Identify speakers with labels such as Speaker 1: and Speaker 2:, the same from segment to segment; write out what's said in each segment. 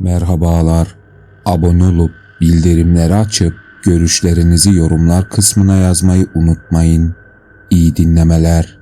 Speaker 1: Merhabalar. Abone olup bildirimleri açıp görüşlerinizi yorumlar kısmına yazmayı unutmayın. İyi dinlemeler.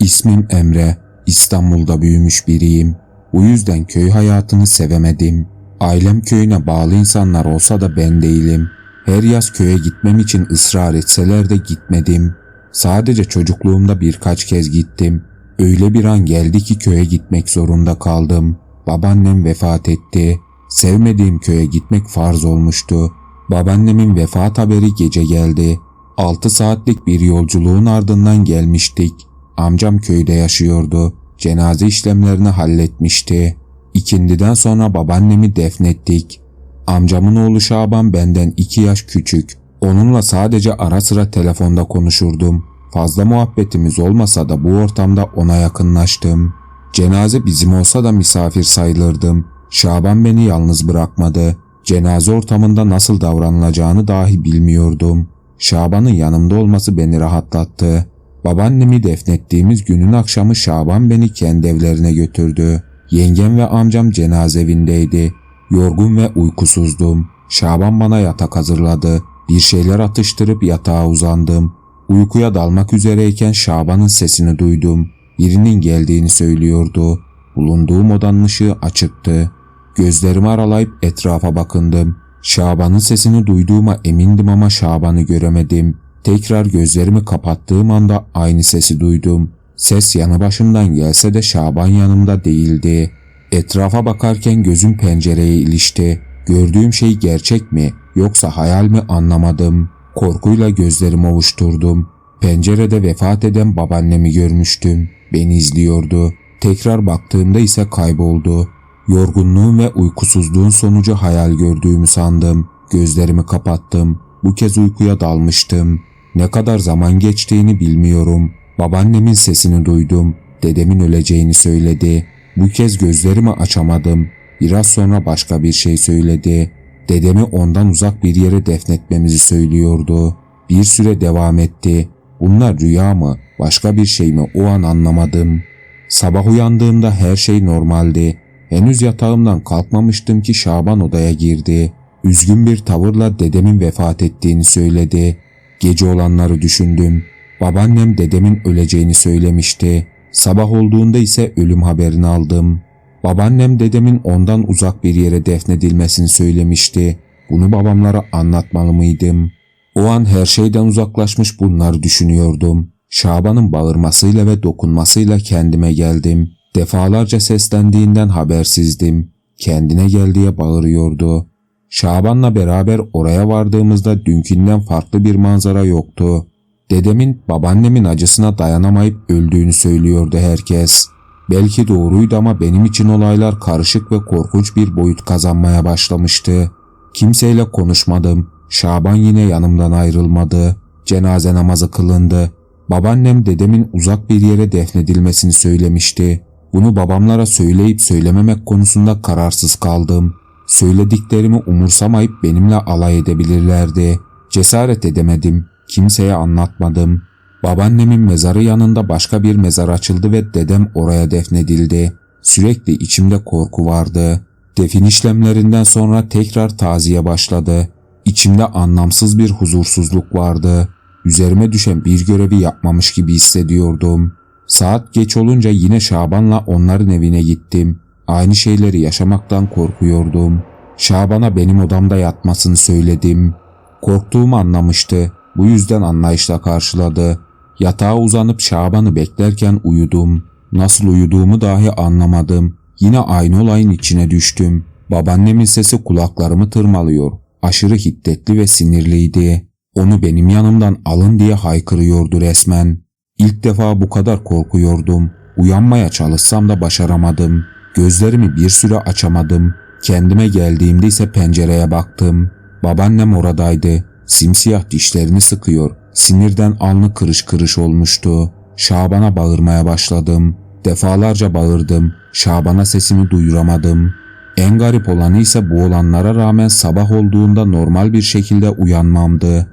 Speaker 1: İsmim Emre. İstanbul'da büyümüş biriyim. Bu yüzden köy hayatını sevemedim. Ailem köyüne bağlı insanlar olsa da ben değilim. Her yaz köye gitmem için ısrar etseler de gitmedim. Sadece çocukluğumda birkaç kez gittim. Öyle bir an geldi ki köye gitmek zorunda kaldım. Babaannem vefat etti. Sevmediğim köye gitmek farz olmuştu. Babaannemin vefat haberi gece geldi. 6 saatlik bir yolculuğun ardından gelmiştik. Amcam köyde yaşıyordu. Cenaze işlemlerini halletmişti. İkindiden sonra babaannemi defnettik. Amcamın oğlu Şaban benden iki yaş küçük. Onunla sadece ara sıra telefonda konuşurdum. Fazla muhabbetimiz olmasa da bu ortamda ona yakınlaştım. Cenaze bizim olsa da misafir sayılırdım. Şaban beni yalnız bırakmadı. Cenaze ortamında nasıl davranılacağını dahi bilmiyordum. Şaban'ın yanımda olması beni rahatlattı. Babaannemi defnettiğimiz günün akşamı Şaban beni kendi evlerine götürdü. Yengem ve amcam cenaze evindeydi. Yorgun ve uykusuzdum. Şaban bana yatak hazırladı. Bir şeyler atıştırıp yatağa uzandım. Uykuya dalmak üzereyken Şaban'ın sesini duydum. Birinin geldiğini söylüyordu. Bulunduğum odanın ışığı açıktı. Gözlerimi aralayıp etrafa bakındım. Şaban'ın sesini duyduğuma emindim ama Şaban'ı göremedim. Tekrar gözlerimi kapattığım anda aynı sesi duydum. Ses yanı başımdan gelse de Şaban yanımda değildi. Etrafa bakarken gözüm pencereye ilişti. Gördüğüm şey gerçek mi yoksa hayal mi anlamadım. Korkuyla gözlerimi ovuşturdum. Pencerede vefat eden babaannemi görmüştüm. Beni izliyordu. Tekrar baktığımda ise kayboldu. Yorgunluğun ve uykusuzluğun sonucu hayal gördüğümü sandım. Gözlerimi kapattım. Bu kez uykuya dalmıştım. Ne kadar zaman geçtiğini bilmiyorum. Babaannemin sesini duydum. Dedemin öleceğini söyledi. Bu kez gözlerimi açamadım. Biraz sonra başka bir şey söyledi. Dedemi ondan uzak bir yere defnetmemizi söylüyordu. Bir süre devam etti. Bunlar rüya mı, başka bir şey mi o an anlamadım. Sabah uyandığımda her şey normaldi. Henüz yatağımdan kalkmamıştım ki Şaban odaya girdi. Üzgün bir tavırla dedemin vefat ettiğini söyledi. Gece olanları düşündüm. Babaannem dedemin öleceğini söylemişti. Sabah olduğunda ise ölüm haberini aldım. Babaannem dedemin ondan uzak bir yere defnedilmesini söylemişti. Bunu babamlara anlatmalı mıydım? O an her şeyden uzaklaşmış bunları düşünüyordum. Şaban'ın bağırmasıyla ve dokunmasıyla kendime geldim. Defalarca seslendiğinden habersizdim. Kendine gel diye bağırıyordu. Şaban'la beraber oraya vardığımızda dünkünden farklı bir manzara yoktu. Dedemin babaannemin acısına dayanamayıp öldüğünü söylüyordu herkes. Belki doğruydu ama benim için olaylar karışık ve korkunç bir boyut kazanmaya başlamıştı. Kimseyle konuşmadım. Şaban yine yanımdan ayrılmadı. Cenaze namazı kılındı. Babaannem dedemin uzak bir yere defnedilmesini söylemişti. Bunu babamlara söyleyip söylememek konusunda kararsız kaldım. Söylediklerimi umursamayıp benimle alay edebilirlerdi. Cesaret edemedim. Kimseye anlatmadım. Babaannemin mezarı yanında başka bir mezar açıldı ve dedem oraya defnedildi. Sürekli içimde korku vardı. Defin işlemlerinden sonra tekrar taziye başladı. İçimde anlamsız bir huzursuzluk vardı. Üzerime düşen bir görevi yapmamış gibi hissediyordum. Saat geç olunca yine Şaban'la onların evine gittim. Aynı şeyleri yaşamaktan korkuyordum. Şaban'a benim odamda yatmasını söyledim. Korktuğumu anlamıştı. Bu yüzden anlayışla karşıladı. Yatağa uzanıp Şaban'ı beklerken uyudum. Nasıl uyuduğumu dahi anlamadım. Yine aynı olayın içine düştüm. Babaannemin sesi kulaklarımı tırmalıyor. Aşırı hiddetli ve sinirliydi. Onu benim yanımdan alın diye haykırıyordu resmen. İlk defa bu kadar korkuyordum. Uyanmaya çalışsam da başaramadım. Gözlerimi bir süre açamadım. Kendime geldiğimde ise pencereye baktım. Babaannem oradaydı. Simsiyah dişlerini sıkıyor. Sinirden alnı kırış kırış olmuştu. Şaban'a bağırmaya başladım. Defalarca bağırdım. Şaban'a sesimi duyuramadım. En garip olanı ise bu olanlara rağmen sabah olduğunda normal bir şekilde uyanmamdı.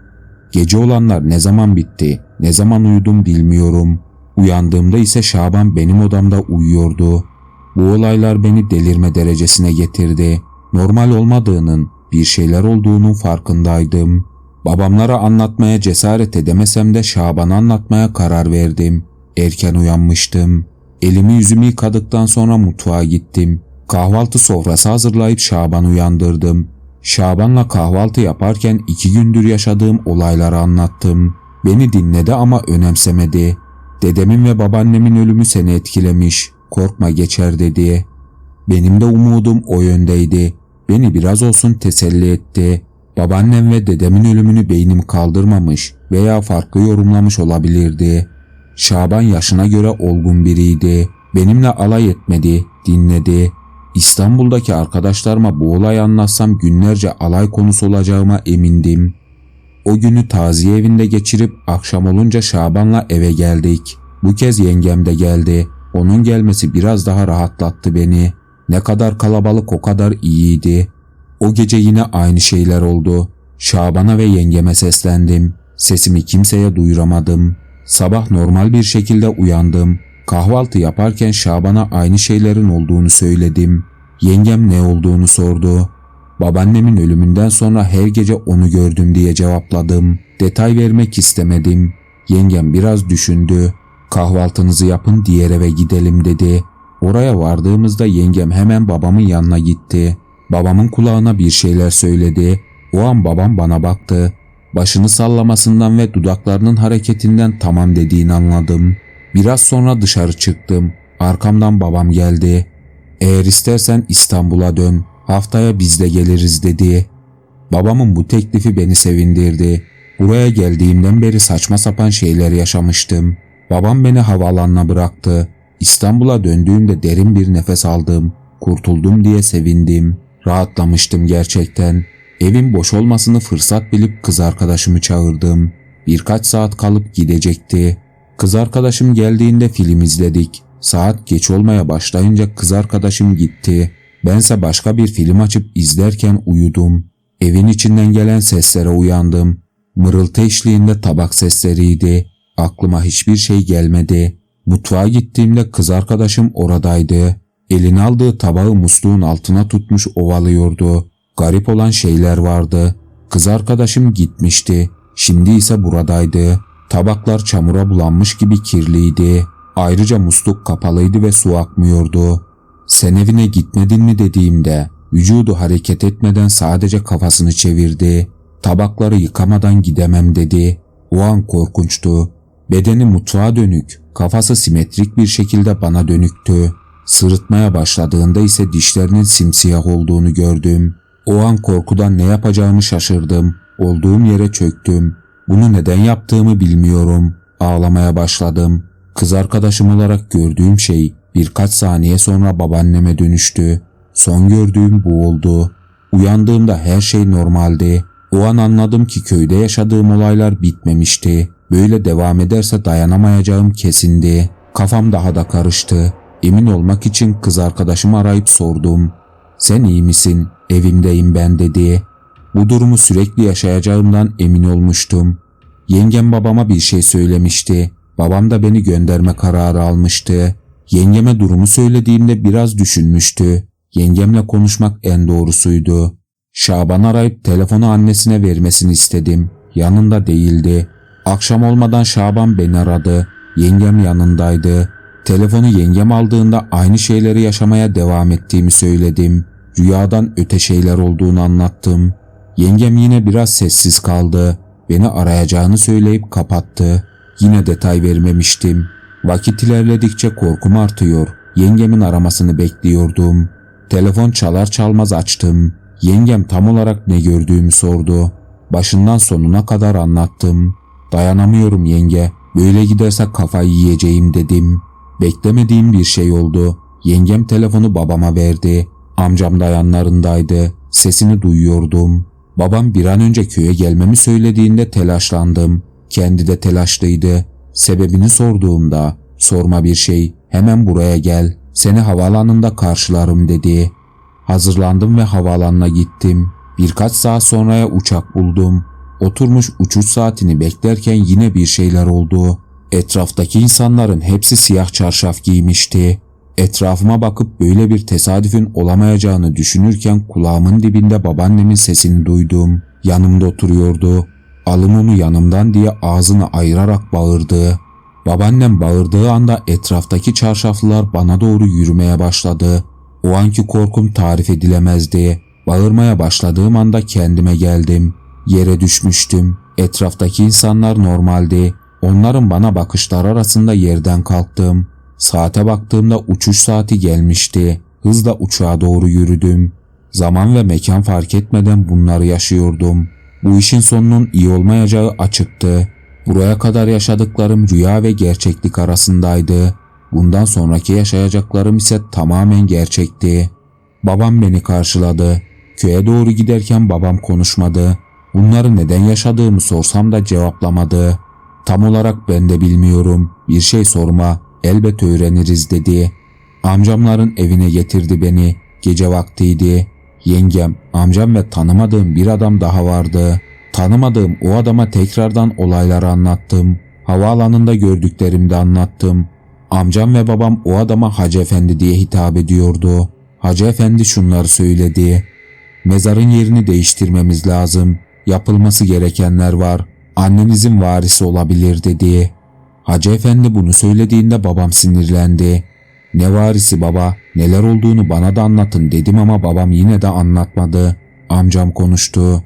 Speaker 1: Gece olanlar ne zaman bitti, ne zaman uyudum bilmiyorum. Uyandığımda ise Şaban benim odamda uyuyordu. Bu olaylar beni delirme derecesine getirdi. Normal olmadığının, bir şeyler olduğunun farkındaydım. Babamlara anlatmaya cesaret edemesem de Şaban'a anlatmaya karar verdim. Erken uyanmıştım. Elimi yüzümü yıkadıktan sonra mutfağa gittim. Kahvaltı sofrası hazırlayıp Şaban'ı uyandırdım. Şaban'la kahvaltı yaparken iki gündür yaşadığım olayları anlattım. Beni dinledi ama önemsemedi. Dedemin ve babaannemin ölümü seni etkilemiş. Korkma geçer dedi. Benim de umudum o yöndeydi. Beni biraz olsun teselli etti. Babaannem ve dedemin ölümünü beynim kaldırmamış veya farklı yorumlamış olabilirdi. Şaban yaşına göre olgun biriydi. Benimle alay etmedi, dinledi. İstanbul'daki arkadaşlarıma bu olayı anlatsam günlerce alay konusu olacağıma emindim. O günü taziye evinde geçirip akşam olunca Şaban'la eve geldik. Bu kez yengem de geldi. Onun gelmesi biraz daha rahatlattı beni. Ne kadar kalabalık o kadar iyiydi. O gece yine aynı şeyler oldu. Şaban'a ve yengeme seslendim. Sesimi kimseye duyuramadım. Sabah normal bir şekilde uyandım. Kahvaltı yaparken Şaban'a aynı şeylerin olduğunu söyledim. Yengem ne olduğunu sordu. Babaannemin ölümünden sonra her gece onu gördüm diye cevapladım. Detay vermek istemedim. Yengem biraz düşündü. Kahvaltınızı yapın diğer eve gidelim dedi. Oraya vardığımızda yengem hemen babamın yanına gitti. Babamın kulağına bir şeyler söyledi. O an babam bana baktı. Başını sallamasından ve dudaklarının hareketinden tamam dediğini anladım. Biraz sonra dışarı çıktım. Arkamdan babam geldi. Eğer istersen İstanbul'a dön. Haftaya biz de geliriz dedi. Babamın bu teklifi beni sevindirdi. Buraya geldiğimden beri saçma sapan şeyler yaşamıştım. Babam beni havaalanına bıraktı. İstanbul'a döndüğümde derin bir nefes aldım. Kurtuldum diye sevindim. Rahatlamıştım gerçekten. Evin boş olmasını fırsat bilip kız arkadaşımı çağırdım. Birkaç saat kalıp gidecekti. Kız arkadaşım geldiğinde film izledik. Saat geç olmaya başlayınca kız arkadaşım gitti. Bense başka bir film açıp izlerken uyudum. Evin içinden gelen seslere uyandım. Mırıltı eşliğinde tabak sesleriydi. Aklıma hiçbir şey gelmedi. Mutfağa gittiğimde kız arkadaşım oradaydı. Eline aldığı tabağı musluğun altına tutmuş ovalıyordu. Garip olan şeyler vardı. Kız arkadaşım gitmişti. Şimdi ise buradaydı. Tabaklar çamura bulanmış gibi kirliydi. Ayrıca musluk kapalıydı ve su akmıyordu. Sen evine gitmedin mi dediğimde vücudu hareket etmeden sadece kafasını çevirdi. Tabakları yıkamadan gidemem dedi. O an korkunçtu. Bedeni mutfağa dönük, kafası simetrik bir şekilde bana dönüktü. Sırıtmaya başladığında ise dişlerinin simsiyah olduğunu gördüm. O an korkudan ne yapacağımı şaşırdım. Olduğum yere çöktüm. Bunu neden yaptığımı bilmiyorum. Ağlamaya başladım. Kız arkadaşım olarak gördüğüm şey birkaç saniye sonra babaanneme dönüştü. Son gördüğüm bu oldu. Uyandığımda her şey normaldi. O an anladım ki köyde yaşadığım olaylar bitmemişti. Böyle devam ederse dayanamayacağım kesindi. Kafam daha da karıştı. Emin olmak için kız arkadaşımı arayıp sordum. Sen iyi misin? Evimdeyim ben dedi. Bu durumu sürekli yaşayacağımdan emin olmuştum. Yengem babama bir şey söylemişti. Babam da beni gönderme kararı almıştı. Yengeme durumu söylediğimde biraz düşünmüştü. Yengemle konuşmak en doğrusuydu. Şaban arayıp telefonu annesine vermesini istedim. Yanında değildi. Akşam olmadan Şaban beni aradı. Yengem yanındaydı. Telefonu yengem aldığında aynı şeyleri yaşamaya devam ettiğimi söyledim. Rüyadan öte şeyler olduğunu anlattım. Yengem yine biraz sessiz kaldı. Beni arayacağını söyleyip kapattı. Yine detay vermemiştim. Vakit ilerledikçe korkum artıyor. Yengemin aramasını bekliyordum. Telefon çalar çalmaz açtım. Yengem tam olarak ne gördüğümü sordu. Başından sonuna kadar anlattım. Dayanamıyorum yenge. Böyle giderse kafayı yiyeceğim dedim. Beklemediğim bir şey oldu. Yengem telefonu babama verdi. Amcam da yanlarındaydı. Sesini duyuyordum. Babam bir an önce köye gelmemi söylediğinde telaşlandım. Kendi de telaşlıydı. Sebebini sorduğumda sorma bir şey hemen buraya gel seni havaalanında karşılarım dedi. Hazırlandım ve havaalanına gittim. Birkaç saat sonraya uçak buldum. Oturmuş uçuş saatini beklerken yine bir şeyler oldu. Etraftaki insanların hepsi siyah çarşaf giymişti. Etrafıma bakıp böyle bir tesadüfün olamayacağını düşünürken kulağımın dibinde babaannemin sesini duydum. Yanımda oturuyordu. Onu yanımdan diye ağzını ayırarak bağırdı. Babaannem bağırdığı anda etraftaki çarşaflılar bana doğru yürümeye başladı. O anki korkum tarif edilemezdi. Bağırmaya başladığım anda kendime geldim. Yere düşmüştüm. Etraftaki insanlar normaldi. Onların bana bakışlar arasında yerden kalktım. Saate baktığımda uçuş saati gelmişti. Hızla uçağa doğru yürüdüm. Zaman ve mekan fark etmeden bunları yaşıyordum. Bu işin sonunun iyi olmayacağı açıktı. Buraya kadar yaşadıklarım rüya ve gerçeklik arasındaydı. Bundan sonraki yaşayacaklarım ise tamamen gerçekti. Babam beni karşıladı. Köye doğru giderken babam konuşmadı. Bunları neden yaşadığımı sorsam da cevaplamadı. Tam olarak ben de bilmiyorum. Bir şey sorma. Elbet öğreniriz dedi. Amcamların evine getirdi beni. Gece vaktiydi. Yengem, amcam ve tanımadığım bir adam daha vardı. Tanımadığım o adama tekrardan olayları anlattım. Havaalanında gördüklerimi de anlattım. Amcam ve babam o adama Hacı Efendi diye hitap ediyordu. Hacı Efendi şunları söyledi. Mezarın yerini değiştirmemiz lazım. Yapılması gerekenler var. Annenizin varisi olabilir dedi. Hacı Efendi bunu söylediğinde babam sinirlendi. Ne varisi baba, neler olduğunu bana da anlatın dedim ama babam yine de anlatmadı. Amcam konuştu.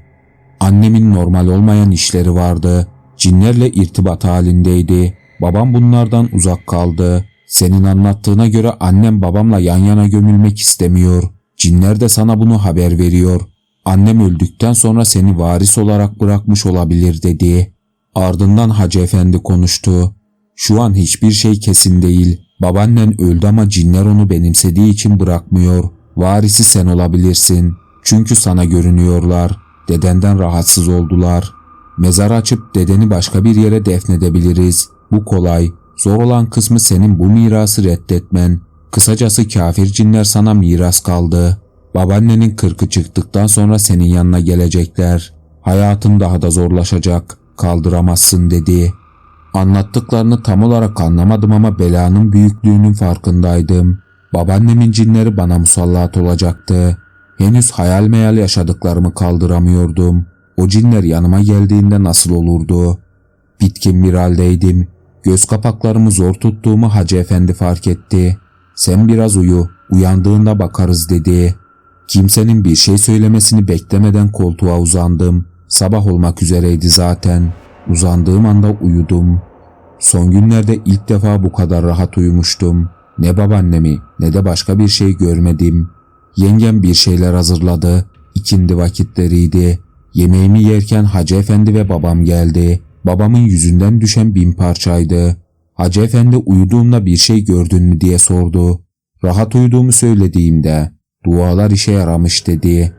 Speaker 1: Annemin normal olmayan işleri vardı. Cinlerle irtibat halindeydi. Babam bunlardan uzak kaldı. Senin anlattığına göre annem babamla yan yana gömülmek istemiyor. Cinler de sana bunu haber veriyor. Annem öldükten sonra seni varis olarak bırakmış olabilir dedi. Ardından Hacı Efendi konuştu. Şu an hiçbir şey kesin değil. Babaannen öldü ama cinler onu benimsediği için bırakmıyor. Varisi sen olabilirsin. Çünkü sana görünüyorlar. Dedenden rahatsız oldular. Mezar açıp dedeni başka bir yere defnedebiliriz. Bu kolay. Zor olan kısmı senin bu mirası reddetmen. Kısacası kafir cinler sana miras kaldı. Babaannenin kırkı çıktıktan sonra senin yanına gelecekler. Hayatın daha da zorlaşacak. Kaldıramazsın dedi. Anlattıklarını tam olarak anlamadım ama belanın büyüklüğünün farkındaydım. Babaannemin cinleri bana musallat olacaktı. Henüz hayal meyal yaşadıklarımı kaldıramıyordum. O cinler yanıma geldiğinde nasıl olurdu? Bitkin bir haldeydim. Göz kapaklarımı zor tuttuğumu Hacı Efendi fark etti. Sen biraz uyu, uyandığında bakarız dedi. Kimsenin bir şey söylemesini beklemeden koltuğa uzandım. Sabah olmak üzereydi zaten. Uzandığım anda uyudum. Son günlerde ilk defa bu kadar rahat uyumuştum. Ne babaannemi ne de başka bir şey görmedim. Yengem bir şeyler hazırladı. İkindi vakitleriydi. Yemeğimi yerken Hacı Efendi ve babam geldi. Babamın yüzünden düşen bin parçaydı. Hacı Efendi uyuduğumda bir şey gördün mü diye sordu. Rahat uyuduğumu söylediğimde dualar işe yaramış dedi.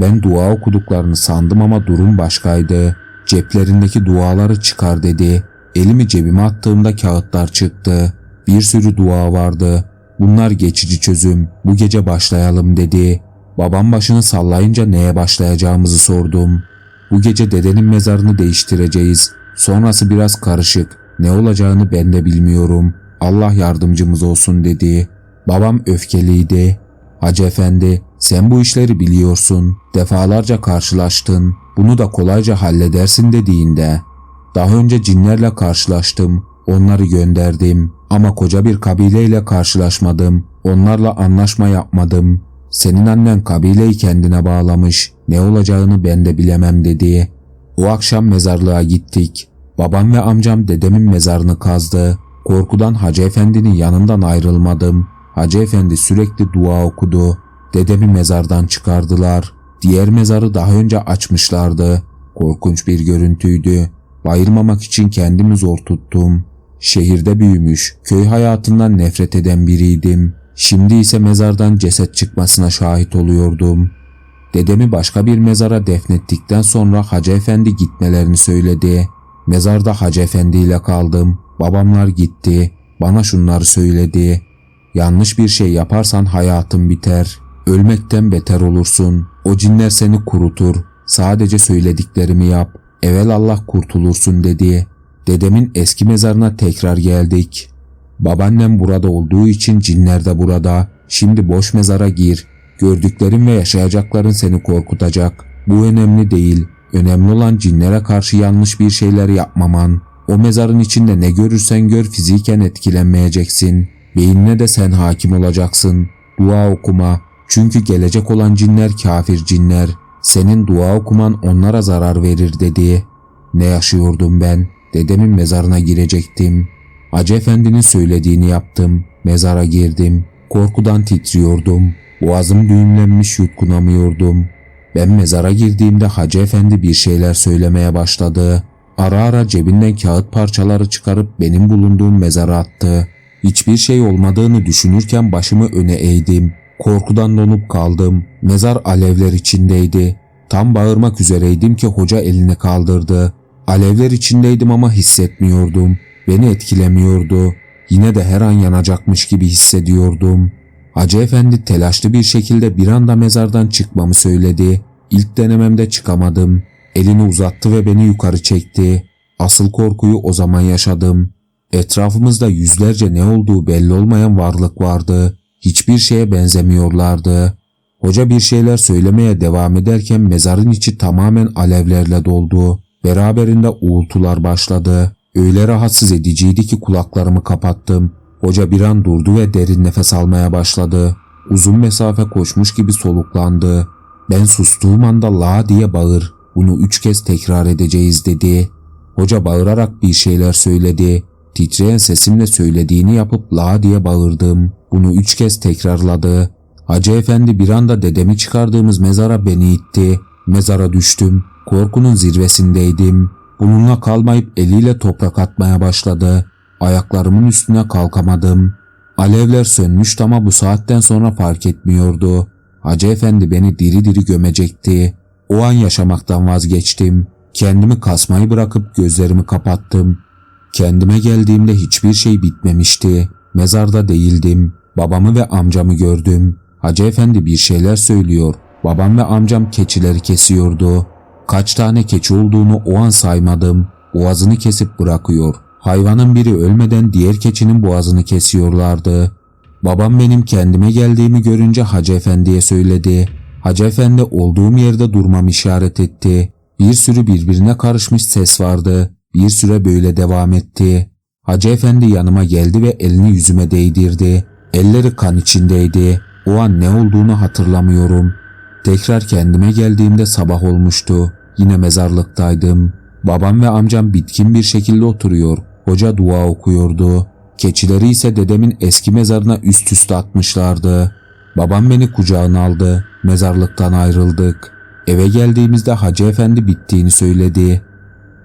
Speaker 1: Ben dua okuduklarını sandım ama durum başkaydı. Ceplerindeki duaları çıkar dedi. Elimi cebime attığımda kağıtlar çıktı. Bir sürü dua vardı. Bunlar geçici çözüm. Bu gece başlayalım dedi. Babam başını sallayınca neye başlayacağımızı sordum. Bu gece dedenin mezarını değiştireceğiz. Sonrası biraz karışık. Ne olacağını ben de bilmiyorum. Allah yardımcımız olsun dedi. Babam öfkeliydi. Hacı efendi sen bu işleri biliyorsun. Defalarca karşılaştın. Bunu da kolayca halledersin dediğinde. Daha önce cinlerle karşılaştım. Onları gönderdim. Ama koca bir kabileyle karşılaşmadım. Onlarla anlaşma yapmadım. Senin annen kabileyi kendine bağlamış. Ne olacağını ben de bilemem dedi. O akşam mezarlığa gittik. Babam ve amcam dedemin mezarını kazdı. Korkudan Hacı Efendi'nin yanından ayrılmadım. Hacı Efendi sürekli dua okudu. Dedemi mezardan çıkardılar. Diğer mezarı daha önce açmışlardı. Korkunç bir görüntüydü. Bayılmamak için kendimi zor tuttum. Şehirde büyümüş, köy hayatından nefret eden biriydim. Şimdi ise mezardan ceset çıkmasına şahit oluyordum. Dedemi başka bir mezara defnettikten sonra Hacı Efendi gitmelerini söyledi. Mezarda Hacı Efendi ile kaldım. Babamlar gitti. Bana şunları söyledi. Yanlış bir şey yaparsan hayatın biter. Ölmekten beter olursun. O cinler seni kurutur. Sadece söylediklerimi yap. Evel Allah kurtulursun dedi. Dedemin eski mezarına tekrar geldik. Babaannem burada olduğu için cinler de burada. Şimdi boş mezara gir. Gördüklerin ve yaşayacakların seni korkutacak. Bu önemli değil. Önemli olan cinlere karşı yanlış bir şeyler yapmaman. O mezarın içinde ne görürsen gör fiziken etkilenmeyeceksin. Beynine de sen hakim olacaksın. Dua okuma. Çünkü gelecek olan cinler kafir cinler. Senin dua okuman onlara zarar verir dedi. Ne yaşıyordum ben? Dedemin mezarına girecektim. Hacı Efendi'nin söylediğini yaptım. Mezara girdim. Korkudan titriyordum. Boğazım düğümlenmiş yutkunamıyordum. Ben mezara girdiğimde Hacı Efendi bir şeyler söylemeye başladı. Ara ara cebinden kağıt parçaları çıkarıp benim bulunduğum mezara attı. Hiçbir şey olmadığını düşünürken başımı öne eğdim. Korkudan donup kaldım. Mezar alevler içindeydi. Tam bağırmak üzereydim ki hoca elini kaldırdı. Alevler içindeydim ama hissetmiyordum. Beni etkilemiyordu. Yine de her an yanacakmış gibi hissediyordum. Hacı Efendi telaşlı bir şekilde bir anda mezardan çıkmamı söyledi. İlk denememde çıkamadım. Elini uzattı ve beni yukarı çekti. Asıl korkuyu o zaman yaşadım. Etrafımızda yüzlerce ne olduğu belli olmayan varlık vardı. Hiçbir şeye benzemiyorlardı. Hoca bir şeyler söylemeye devam ederken mezarın içi tamamen alevlerle doldu. Beraberinde uğultular başladı. Öyle rahatsız ediciydi ki kulaklarımı kapattım. Hoca bir an durdu ve derin nefes almaya başladı. Uzun mesafe koşmuş gibi soluklandı. Ben sustuğum anda la diye bağır. Bunu üç kez tekrar edeceğiz dedi. Hoca bağırarak bir şeyler söyledi. Titreyen sesimle söylediğini yapıp la diye bağırdım. Bunu üç kez tekrarladı. Hacı efendi bir anda dedemi çıkardığımız mezara beni itti. Mezara düştüm. Korkunun zirvesindeydim. Bununla kalmayıp eliyle toprak atmaya başladı. Ayaklarımın üstüne kalkamadım. Alevler sönmüştü ama bu saatten sonra fark etmiyordu. Hacı efendi beni diri diri gömecekti. O an yaşamaktan vazgeçtim. Kendimi kasmayı bırakıp gözlerimi kapattım. Kendime geldiğimde hiçbir şey bitmemişti. Mezarda değildim. Babamı ve amcamı gördüm. Hacı efendi bir şeyler söylüyor. Babam ve amcam keçileri kesiyordu. Kaç tane keçi olduğunu o an saymadım. Boğazını kesip bırakıyor. Hayvanın biri ölmeden diğer keçinin boğazını kesiyorlardı. Babam benim kendime geldiğimi görünce Hacı Efendi'ye söyledi. Hacı Efendi olduğum yerde durmam işaret etti. Bir sürü birbirine karışmış ses vardı. Bir süre böyle devam etti. Hacı Efendi yanıma geldi ve elini yüzüme değdirdi. Elleri kan içindeydi. O an ne olduğunu hatırlamıyorum. Tekrar kendime geldiğimde sabah olmuştu. Yine mezarlıktaydım. Babam ve amcam bitkin bir şekilde oturuyor. Hoca dua okuyordu. Keçileri ise dedemin eski mezarına üst üste atmışlardı. Babam beni kucağına aldı. Mezarlıktan ayrıldık. Eve geldiğimizde Hacı Efendi bittiğini söyledi.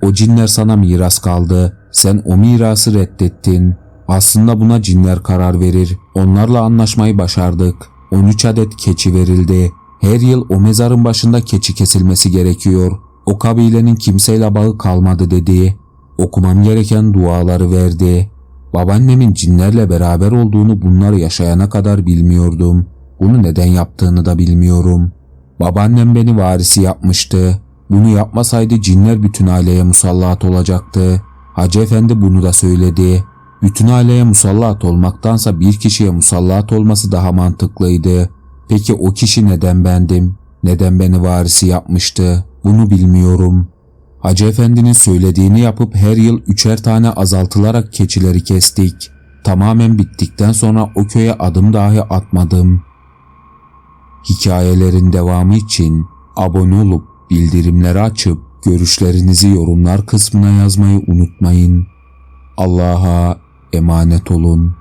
Speaker 1: O cinler sana miras kaldı. Sen o mirası reddettin. Aslında buna cinler karar verir. Onlarla anlaşmayı başardık. 13 adet keçi verildi. Her yıl o mezarın başında keçi kesilmesi gerekiyor. O kabilenin kimseyle bağı kalmadı dedi. Okumam gereken duaları verdi. Babaannemin cinlerle beraber olduğunu bunlar yaşayana kadar bilmiyordum. Bunu neden yaptığını da bilmiyorum. Babaannem beni varisi yapmıştı. Bunu yapmasaydı cinler bütün aileye musallat olacaktı. Hacı Efendi bunu da söyledi. Bütün aileye musallat olmaktansa bir kişiye musallat olması daha mantıklıydı. Peki o kişi neden bendim? Neden beni varisi yapmıştı? Bunu bilmiyorum. Hacı Efendi'nin söylediğini yapıp her yıl üçer tane azaltılarak keçileri kestik. Tamamen bittikten sonra o köye adım dahi atmadım. Hikayelerin devamı için abone olup bildirimleri açıp görüşlerinizi yorumlar kısmına yazmayı unutmayın. Allah'a emanet olun.